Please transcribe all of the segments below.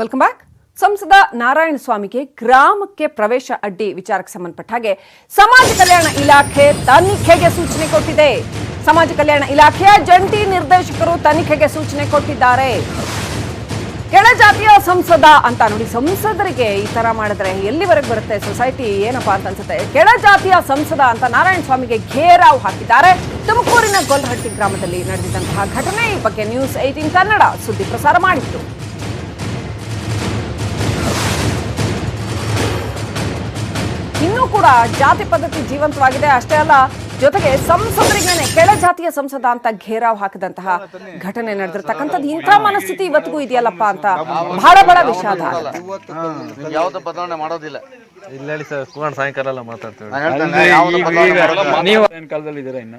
Welcome back ಸಂಸದ ನಾರಾಯಣ ಸ್ವಾಮಿಗೆ ಗ್ರಾಮಕ್ಕೆ ಪ್ರವೇಶ ಅಡ್ಡಿ ವಿಚಾರಕ್ಕೆ ಸಂಬಂಧಪಟ್ಟ ಹಾಗೆ ಸಮಾಜ ಕಲ್ಯಾಣ ಇಲಾಖೆ ತನಿಖೆಗೆ ಸೂಚನೆ ಕೊಟ್ಟಿದೆ. ಸಮಾಜ ಕಲ್ಯಾಣ ಇಲಾಖೆಯ ಜಂಟಿ ನಿರ್ದೇಶಕರು ತನಿಖೆಗೆ ಸೂಚನೆ ಕೊಟ್ಟಿದ್ದಾರೆ. ಕೆಳಜಾತಿಯ ಸಂಸದ ಅಂತ ನೋಡಿ ಸಂಸದರಿಗೆ ಈ ತರ ಮಾಡಿದ್ರೆ ಎಲ್ಲಿವರೆಗೆ ಬರುತ್ತೆ ಸೊಸೈಟಿ ಏನಪ್ಪಾ ಅಂತ ಅನ್ಸುತ್ತೆ. ಕೆಳಜಾತಿಯ ಸಂಸದ ಅಂತ ನಾರಾಯಣ ಸ್ವಾಮಿಗೆ ಘೇರಾವ್ ಹಾಕಿದ್ದಾರೆ. ತುಮಕೂರಿನ ಗೊಲ್ಹಟ್ಟಿ ಗ್ರಾಮದಲ್ಲಿ ನಡೆದಿದ್ದಂತಹ ಘಟನೆ ಈ ಬಗ್ಗೆ ನ್ಯೂಸ್ ಏಟೀನ್ ಕನ್ನಡ ಸುದ್ದಿ ಪ್ರಸಾರ ಮಾಡಿತ್ತು. ಕೂಡ ಜಾತಿ ಪದ್ಧತಿ ಜೀವಂತವಾಗಿದೆ ಅಷ್ಟೇ ಅಲ್ಲ ಜೊತೆಗೆ ಸಂಸದರಿಗೇನೆ ಕೆಳಜಾತಿಯ ಸಂಸದ ಅಂತ ಘೇರಾವ್ ಹಾಕಿದಂತಹ ಘಟನೆ ನಡೆದಿರ್ತಕ್ಕಂಥದ್ದು. ಇಂಥ ಮನಸ್ಥಿತಿ ಇವತ್ತಿಗೂ ಇದೆಯಲ್ಲಪ್ಪ ಅಂತ ಬಹಳ ಬಹಳ ವಿಷಾದ. ಯಾವ್ದು ಬದಲಾವಣೆ ಮಾಡೋದಿಲ್ಲ. ಇಲ್ಲ ಹೇಳಿ ಸರ್ ಕುಮಾರ್ ಸಾಯಂಕಾಲ ಎಲ್ಲ ಮಾತಾಡ್ತೇವೆ. ನೀವು ಏನ್ ಕಾಲದಲ್ಲಿ ಇದ್ದೀರಾ ಇನ್ನು?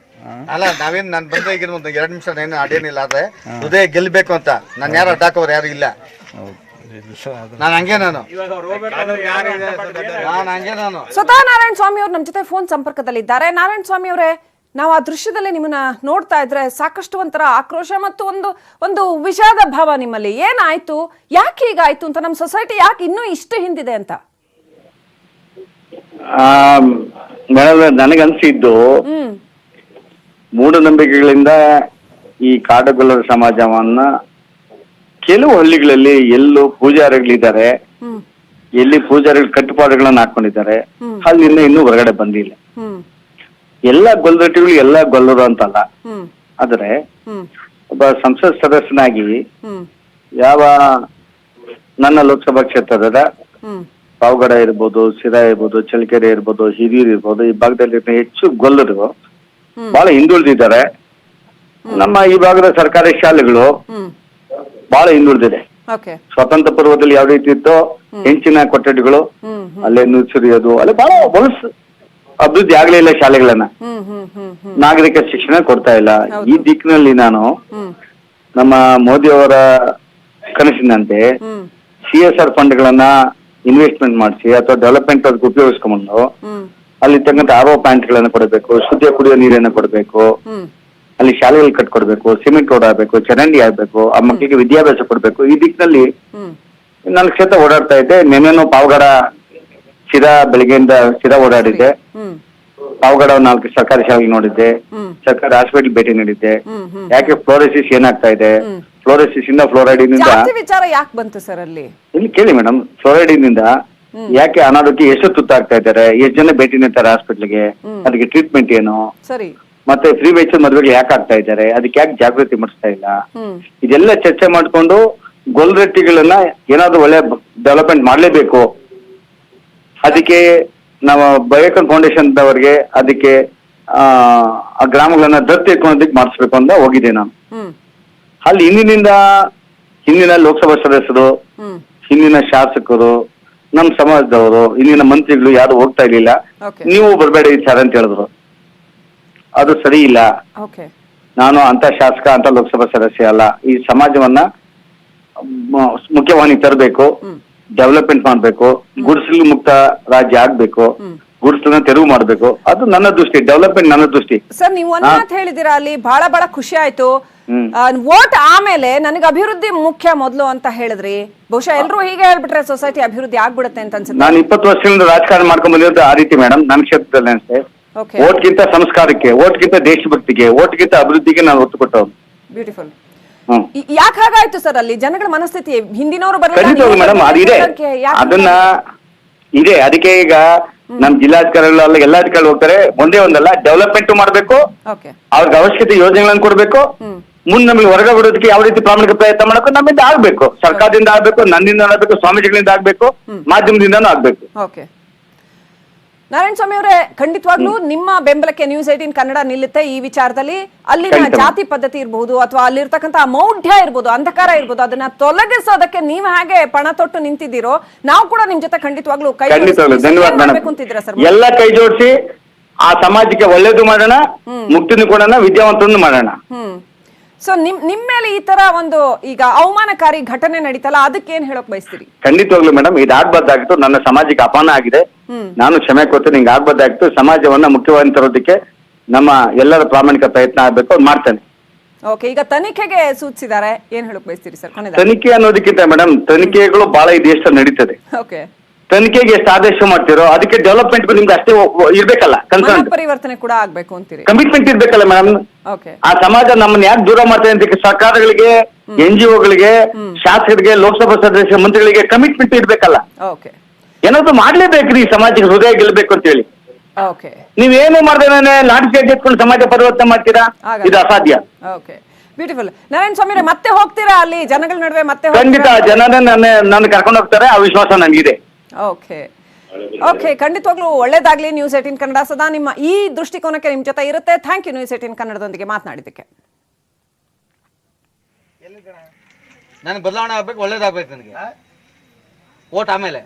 ಅಲ್ಲ ನಾವೇನ್ ನಾನು ಬಂದ ಈಗ ಒಂದು ಎರಡು ನಿಮಿಷ ಏನು ಅಡೇನಿಲ್ಲ ಆದ್ರೆ ಹೃದಯ ಗೆಲ್ಬೇಕು ಅಂತ. ನಾನು ಯಾರು ಅಡ್ಡಾಕೋರು ಯಾರು ಇಲ್ಲ. ನಾನು ಹಂಗೆ ನಾನು. ನಾನು ಹಂಗೆ ನಾನು. ಸ್ವತಃ ನಾರಾಯಣ ಸ್ವಾಮಿ ಅವರು ನಮ್ಮ ಜೊತೆ ಫೋನ್ ಸಂಪರ್ಕದಲ್ಲಿದ್ದಾರೆ. ನಾರಾಯಣ ಸ್ವಾಮಿ ಅವರೇ ನಾವು ಆ ದೃಶ್ಯದಲ್ಲಿ ನಿಮ್ಮನ್ನ ನೋಡ್ತಾ ಇದ್ರೆ ಸಾಕಷ್ಟು ಒಂಥರ ಆಕ್ರೋಶ ಮತ್ತು ಒಂದು ಒಂದು ವಿಷಾದ ಭಾವ ನಿಮ್ಮಲ್ಲಿ. ಏನಾಯ್ತು? ಯಾಕೆ ಹೀಗಾಯ್ತು ಅಂತ ನಮ್ಮ ಸೊಸೈಟಿ ಯಾಕೆ ಇನ್ನೂ ಇಷ್ಟು ಹಿಂದಿದೆ ಅಂತ? ಮೇಡಮ್ ನನಗನ್ಸಿದ್ದು ಹ್ಮ್. ಮೂಢನಂಬಿಕೆಗಳಿಂದ ಈ ಕಾಡುಗೊಲ್ಲರ ಸಮಾಜವನ್ನ ಕೆಲವು ಹಳ್ಳಿಗಳಲ್ಲಿ ಎಲ್ಲೂ ಪೂಜಾರಿಗಳಿದ್ದಾರೆ. ಎಲ್ಲಿ ಪೂಜಾರಿಗಳು ಕಟ್ಟುಪಾಡುಗಳನ್ನ ಹಾಕೊಂಡಿದ್ದಾರೆ. ಅಲ್ಲಿಂದ ಇನ್ನೂ ಹೊರಗಡೆ ಬಂದಿಲ್ಲ. ಎಲ್ಲ ಗೊಲ್ಲರಟ್ಟಿಗಳು ಎಲ್ಲ ಗೊಲ್ಲರು ಅಂತಲ್ಲ. ಅಲ್ಲ ಆದ್ರೆ ಒಬ್ಬ ಸಂಸತ್ ಸದಸ್ಯನಾಗಿ ಯಾವ ನನ್ನ ಲೋಕಸಭಾ ಕ್ಷೇತ್ರದ ಪಾವಗಡ ಇರ್ಬೋದು ಸಿರಾ ಇರ್ಬೋದು ಚಳ್ಳಕೆರೆ ಇರ್ಬೋದು ಹಿರಿಯೂರು ಇರ್ಬೋದು ಈ ಭಾಗದಲ್ಲಿ ಹೆಚ್ಚು ಗೊಲ್ಲರು ಬಹಳ ಹಿಂದುಳಿದಿದ್ದಾರೆ. ನಮ್ಮ ಈ ಭಾಗದ ಸರ್ಕಾರಿ ಶಾಲೆಗಳು ಬಹಳ ಹಿಂದುಳಿದಿದೆ. ಸ್ವತಂತ್ರ ಪೂರ್ವದಲ್ಲಿ ಯಾವ ರೀತಿ ಇತ್ತೋ ಹೆಂಚಿನ ಕೊಠಡಿಗಳು ಅಲ್ಲೇ ನುಸುರಿಯೋದು ಅಲ್ಲೇ ಬಹಳ ಹೊಲಸು ಅಭಿವೃದ್ಧಿ ಆಗ್ಲೇ ಇಲ್ಲ ಶಾಲೆಗಳನ್ನ. ನಾಗರಿಕ ಶಿಕ್ಷಣ ಕೊಡ್ತಾ ಇಲ್ಲ. ಈ ದಿಕ್ಕಿನಲ್ಲಿ ನಾನು ನಮ್ಮ ಮೋದಿ ಅವರ ಕನಸಿನಂತೆ ಸಿ ಎಸ್ ಆರ್ ಫಂಡ್ಗಳನ್ನ ಇನ್ವೆಸ್ಟ್ಮೆಂಟ್ ಮಾಡಿಸಿ ಅಥವಾ ಡೆವಲಪ್ಮೆಂಟ್ ಅದಕ್ಕೆ ಉಪಯೋಗಿಸ್ಕೊಂಡು ಅಲ್ಲಿ ತಕ್ಕಂತ ಆರೋ ಗಳನ್ನ ಕೊಡಬೇಕು ಶುದ್ಧ ಕುಡಿಯೋ ನೀರನ್ನ ಕೊಡಬೇಕು. ಅಲ್ಲಿ ಶಾಲೆಗಳು ಕಟ್ಕೊಡ್ಬೇಕು ಸಿಮೆಂಟ್ ರೋಡ್ ಆಗ್ಬೇಕು ಚರಂಡಿ ಆಗ್ಬೇಕು ಆ ಮಕ್ಕಳಿಗೆ ವಿದ್ಯಾಭ್ಯಾಸ ಕೊಡ್ಬೇಕು. ಈ ದಿಕ್ಕಿನಲ್ಲಿ ನಾನು ಕ್ಷೇತ್ರ ಓಡಾಡ್ತಾ ಇದ್ದೆ. ನಿನ್ನೆನು ಪಾವಗಡ ಶಿರಾ ಬೆಳಗ್ಗೆಯಿಂದ ಶಿರಾ ಓಡಾಡಿದ್ದೆ. ಪಾವಗಡ ನಾಲ್ಕು ಸರ್ಕಾರಿ ಶಾಲೆ ನೋಡಿದ್ದೆ. ಸರ್ಕಾರಿ ಹಾಸ್ಪಿಟಲ್ ಭೇಟಿ ನೀಡಿದ್ದೆ. ಯಾಕೆ ಫ್ಲೋರೆಸಿಸ್ ಏನಾಗ್ತಾ ಇದೆ? ಫ್ಲೋರೆಸಿಸ್ ಇಂದ ಫ್ಲೋರೈಡಿನಿಂದ ವಿಚಾರ ಯಾಕೆ ಬಂತು ಸರ್ ಅಲ್ಲಿ? ಇಲ್ಲಿ ಕೇಳಿ ಮೇಡಮ್ ಫ್ಲೋರೈಡಿನಿಂದ ಯಾಕೆ ಅನಾರೋಗ್ಯ ಎಷ್ಟು ತುತ್ತಾಗ್ತಾ ಇದ್ದಾರೆ? ಎಷ್ಟು ಜನ ಭೇಟಿ ನೀಡ್ತಾರೆ ಹಾಸ್ಪಿಟ್ಲ್ಗೆ? ಅದಕ್ಕೆ ಟ್ರೀಟ್ಮೆಂಟ್ ಏನು? ಸರಿ. ಮತ್ತೆ ಫ್ರೀ ವೆಚ್ಚ ಮದುವೆಗೆ ಯಾಕೆ ಆಗ್ತಾ ಇದ್ದಾರೆ? ಅದಕ್ಕೆ ಯಾಕೆ ಜಾಗೃತಿ ಮಾಡಿಸ್ತಾ ಇಲ್ಲ? ಇದೆಲ್ಲ ಚರ್ಚೆ ಮಾಡಿಕೊಂಡು ಗೊಲ್ರೆಟ್ಟಿಗಳನ್ನ ಏನಾದ್ರು ಒಳ್ಳೆ ಡೆವಲಪ್ಮೆಂಟ್ ಮಾಡಲೇಬೇಕು. ಅದಕ್ಕೆ ನಾವು ಬಯೋಕನ್ ಫೌಂಡೇಶನ್ ಅವರಿಗೆ ಅದಕ್ಕೆ ಆ ಗ್ರಾಮಗಳನ್ನ ದತ್ತು ಇಟ್ಕೊಳ್ಳೋದಕ್ಕೆ ಮಾಡಿಸ್ಬೇಕು ಅಂತ ಹೋಗಿದ್ದೆ ನಾನು. ಅಲ್ಲಿ ಹಿಂದಿನಿಂದ ಹಿಂದಿನ ಲೋಕಸಭಾ ಸದಸ್ಯರು ಹಿಂದಿನ ಶಾಸಕರು ನಮ್ಮ ಸಮಾಜದವರು ಇಂದಿನ ಮಂತ್ರಿಗಳು ಯಾರು ಹೋಗ್ತಾ ಇರ್ಲಿಲ್ಲ. ನೀವು ಬರಬೇಡಿ ಸರ್ ಅಂತ ಹೇಳಿದ್ರು. ಅದು ಸರಿ ಇಲ್ಲ. ನಾನು ಅಂತ ಶಾಸಕ ಅಂತ ಲೋಕಸಭಾ ಸದಸ್ಯ ಅಲ್ಲ. ಈ ಸಮಾಜವನ್ನ ಮುಖ್ಯವಾಹಿನಿ ತರಬೇಕು ಡೆವಲಪ್ಮೆಂಟ್ ಮಾಡಬೇಕು ಗುಡಿಸಲು ಮುಕ್ತ ರಾಜ್ಯ ಆಗ್ಬೇಕು ಗುಡಿಸಲನ್ನ ತೆರವು ಮಾಡಬೇಕು. ಅದು ನನ್ನ ದೃಷ್ಟಿ ಡೆವಲಪ್ಮೆಂಟ್ ನನ್ನ ದೃಷ್ಟಿ. ಸರ್ ನೀವು ಒಂದ್ ಮಾತು ಹೇಳಿದಿರ ಅಲ್ಲಿ ಬಹಳ ಬಹಳ ಖುಷಿ ಆಯ್ತು. ವೋಟ್ ಆಮೇಲೆ ನನಗೆ ಅಭಿವೃದ್ಧಿ ಮುಖ್ಯ ಮೊದಲು ಅಂತ ಹೇಳಿದ್ರಿ. ಬಹುಶಃ ಎಲ್ಲರೂ ಹೀಗೆ ಹೇಳ್ಬಿಟ್ರೆ ಸೊಸೈಟಿ ಅಭಿವೃದ್ಧಿ ಆಗ್ಬಿಡುತ್ತೆ ಅಂತ ಅನ್ಸುತ್ತೆ. ನಾನು ಇಪ್ಪತ್ತು ವರ್ಷದಿಂದ ರಾಜಕಾರಣ ಮಾಡ್ಕೊಂಡ್ ಬಂದಿರೋದು ಆ ರೀತಿ ಮೇಡಮ್ ನನ್ನ ಕ್ಷೇತ್ರದಲ್ಲಿ ಅನ್ಸುತ್ತೆ ಓಟ್ಗಿಂತ ಸಂಸ್ಕಾರಕ್ಕೆ ಓಟ್ಗಿಂತ ದೇಶಭಕ್ತಿಗೆ ಓಟ್ಗಿಂತ ಅಭಿವೃದ್ಧಿಗೆ ನಾನು ಒತ್ತು ಕೊಟ್ಟವನು. ಬ್ಯೂಟಿಫುಲ್ ಯಾಕೆ ಹಾಗಾಯ್ತು ಸರ್ ಅಲ್ಲಿ? ಜನಗಳ ಮನಸ್ಥಿತಿ ಹಿಂದಿನವರು ಮೇಡಮ್ ಅದಿದೆ. ಅದನ್ನ ಇದೆ. ಅದಕ್ಕೆ ಈಗ ನಮ್ ಜಿಲ್ಲಾಧಿಕಾರಿಗಳೆಲ್ಲ ಎಲ್ಲಾ ಅಧಿಕಾರಿಗಳು ಹೋಗ್ತಾರೆ. ಒಂದೇ ಒಂದಲ್ಲ ಡೆವಲಪ್ಮೆಂಟ್ ಮಾಡಬೇಕು. ಅವ್ರಿಗೆ ಅವಶ್ಯಕತೆ ಯೋಜನೆಗಳನ್ನು ಕೊಡಬೇಕು. ಮುಂದೆ ನಮಗೆ ಹೊರಗೆ ಬಿಡೋದಕ್ಕೆ ಯಾವ ರೀತಿ ಪ್ರಾಮಾಣಿಕ ಪ್ರಯತ್ನ ಮಾಡಕ್ಕೂ ನಮ್ಮಿಂದ ಆಗ್ಬೇಕು. ಸರ್ಕಾರದಿಂದ ಆಗ್ಬೇಕು ನನ್ನಿಂದ ಆಗ್ಬೇಕು ಸ್ವಾಮೀಜಿಗಳಿಂದ ಆಗ್ಬೇಕು ಮಾಧ್ಯಮದಿಂದನೂ ಆಗ್ಬೇಕು. ನಾರಾಯಣ ಸ್ವಾಮಿ ಅವರೇ ಖಂಡಿತವಾಗ್ಲೂ ನಿಮ್ಮ ಬೆಂಬಲಕ್ಕೆ ನ್ಯೂಸ್ ಏಟೀನ್ ಕನ್ನಡ ನಿಲ್ಲುತ್ತೆ ಈ ವಿಚಾರದಲ್ಲಿ. ಅಲ್ಲಿನ ಜಾತಿ ಪದ್ಧತಿ ಇರಬಹುದು ಅಥವಾ ಅಲ್ಲಿರ್ತಕ್ಕಂಥ ಮೌಢ್ಯ ಇರಬಹುದು ಅಂಧಕಾರ ಇರಬಹುದು ಅದನ್ನ ತೊಲಗಿಸೋದಕ್ಕೆ ನೀವು ಹೇಗೆ ಪಣ ತೊಟ್ಟು ನಿಂತಿದ್ದೀರೋ ನಾವು ಕೂಡ ನಿಮ್ ಜೊತೆ ಖಂಡಿತವಾಗ್ಲೂ ಕೈ ಕುಂತಿದ್ರ ಸರ್ ಎಲ್ಲ ಕೈ ಜೋಡಿಸಿ ಆ ಸಮಾಜಕ್ಕೆ ಒಳ್ಳೇದು ಮಾಡೋಣ ಮುಕ್ತಿನೂ ಕೊಡೋಣ ವಿದ್ಯಾವಂತನೂ ಮಾಡೋಣ. ಹ್ಮ್. ಸೊ ನಿಮ್ ನಿಮ್ ಮೇಲೆ ಈ ತರ ಒಂದು ಈಗ ಅವಮಾನಕಾರಿ ಘಟನೆ ನಡೀತಲ್ಲ ಅದಕ್ಕೆ ಏನ್ ಹೇಳಕ್ ಬಯಸ್ತೀರಿ? ಖಂಡಿತವಾಗ್ಲು ಮೇಡಮ್ ಇದು ಆಗ್ಬಾರ್ದಾಗಿತ್ತು. ನನ್ನ ಸಮಾಜಕ್ಕೆ ಅಪಮಾನ ಆಗಿದೆ. ನಾನು ಕ್ಷಮೆ ಕೊಡ್ತೀನಿ ಹಿಂಗ್ ಆಗ್ಬಾರ್ದಾಗಿತ್ತು. ಸಮಾಜವನ್ನ ಮುಖ್ಯವಾಗಿ ತರೋದಕ್ಕೆ ನಮ್ಮ ಎಲ್ಲರ ಪ್ರಾಮಾಣಿಕ ಪ್ರಯತ್ನ ಆಗ್ಬೇಕು ಮಾಡ್ತೇನೆ. ಓಕೆ ಈಗ ತನಿಖೆಗೆ ಸೂಚಿಸಿದ್ದಾರೆ. ಏನ್ ಹೇಳಕ್ ಬಯಸ್ತೀರಿ ಸರ್? ತನಿಖೆ ಅನ್ನೋದಕ್ಕಿಂತ ಮೇಡಮ್ ತನಿಖೆಗಳು ಬಹಳ ಈ ದೇಶದಲ್ಲಿ ನಡೀತದೆ. ಓಕೆ ತನಿಖೆಗೆ ಎಷ್ಟು ಆದೇಶ ಮಾಡ್ತಿರೋ ಅದಕ್ಕೆ ಡೆವಲಪ್ಮೆಂಟ್ ನಿಮ್ಗೆ ಅಷ್ಟೇ ಇರ್ಬೇಕಲ್ಲ ಕನ್ಸರ್ನ್ ಪರಿವರ್ತನೆ ಕೂಡ ಆಗ್ಬೇಕು ಅಂತೀರಿ. ಕಮಿಟ್ಮೆಂಟ್ ಇರ್ಬೇಕಲ್ಲ ಮೇಡಮ್ ಆ ಸಮಾಜ ನಮ್ಮನ್ನ ಯಾಕೆ ದೂರ ಮಾಡ್ತಾರೆ ಅಂತ ಸರ್ಕಾರಗಳಿಗೆ ಎನ್ ಜಿ ಒಗಳಿಗೆ ಶಾಸಕರಿಗೆ ಲೋಕಸಭಾ ಸದಸ್ಯ ಮಂತ್ರಿಗಳಿಗೆ ಕಮಿಟ್ಮೆಂಟ್ ಇರ್ಬೇಕಲ್ಲ. ಏನಾದ್ರು ಮಾಡ್ಲೇಬೇಕ್ರಿ ಈ ಸಮಾಜಕ್ಕೆ ಹೃದಯ ಗೆಲ್ಬೇಕು ಅಂತ ಹೇಳಿ. ನೀವೇನು ಮಾಡ್ದೇನೆ ಲಾಠಿ ಚಾರ್ಜ್ ಎತ್ಕೊಂಡು ಸಮಾಜ ಪರಿವರ್ತನೆ ಮಾಡ್ತೀರಾ? ಇದು ಅಸಾಧ್ಯ. ಬ್ಯೂಟಿಫುಲ್ ನಾರಾಯಣ ಸ್ವಾಮಿ ಮತ್ತೆ ಹೋಗ್ತೀರಾ ಅಲ್ಲಿ? ಜನಗಳ ನಡುವೆ ಮತ್ತೆ ಖಂಡಿತ? ಜನನೇ ನನ್ನ ನನ್ನ ಕರ್ಕೊಂಡು ಹೋಗ್ತಾರೆ. ಆ ವಿಶ್ವಾಸ ನನಗಿದೆ ಓಕೆ ಓಕೆ ಖಂಡಿತವಾಗ್ಲೂ ಒಳ್ಳೇದಾಗ್ಲಿ ನ್ಯೂಸ್ ಏಟಿನ್ ಕನ್ನಡ. ಸದಾ ನಿಮ್ಮ ಈ ದೃಷ್ಟಿಕೋನಕ್ಕೆ ನಿಮ್ ಜೊತೆ ಇರುತ್ತೆ. ಥ್ಯಾಂಕ್ ಯು ನ್ಯೂಸ್ ಏಟಿನ್ ಕನ್ನಡದೊಂದಿಗೆ ಮಾತನಾಡಿದ್ದಕ್ಕೆ. ನಾನು ಬದಲಾವಣೆ ಆಗ್ಬೇಕು ಒಳ್ಳೇದಾಗ್ಬೇಕು ನನಗೆ. ಓಟ್ ಆಮೇಲೆ.